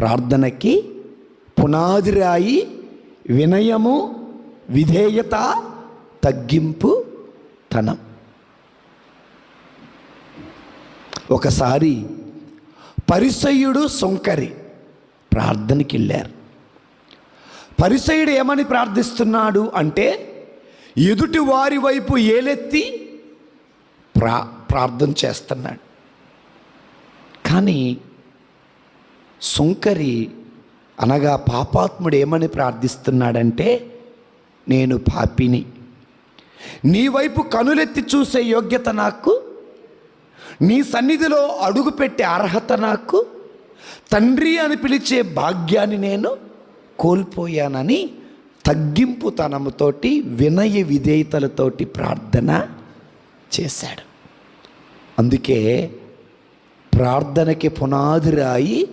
ప్రార్థనకి పునాది రాయి వినయము విధేయత తగ్గింపు తనం. ఒకసారి పరిసయుడు సొంకరి ప్రార్థనకి వెళ్ళారు. పరిసయుడు ఏమని ప్రార్థిస్తున్నాడు అంటే ఎదుటి వారి వైపు ఏలెత్తి ప్రా ప్రార్థన చేస్తున్నాడు. కానీ సుంకరి అనగా పాపాత్ముడు ఏమని ప్రార్థిస్తున్నాడంటే నేను పాపిని. నీ వైపు కనులెత్తి చూసే యోగ్యత నాకు. నీ సన్నిధిలో అడుగుపెట్టే అర్హత నాకు. తండ్రి అని పిలిచే భాగ్యాన్ని నేను కోల్పోయానని తగ్గింపుతనముతోటి వినయ విధేయతలతోటి ప్రార్థన చేశాడు. అందుకే ప్రార్థనకి పునాదిరాయి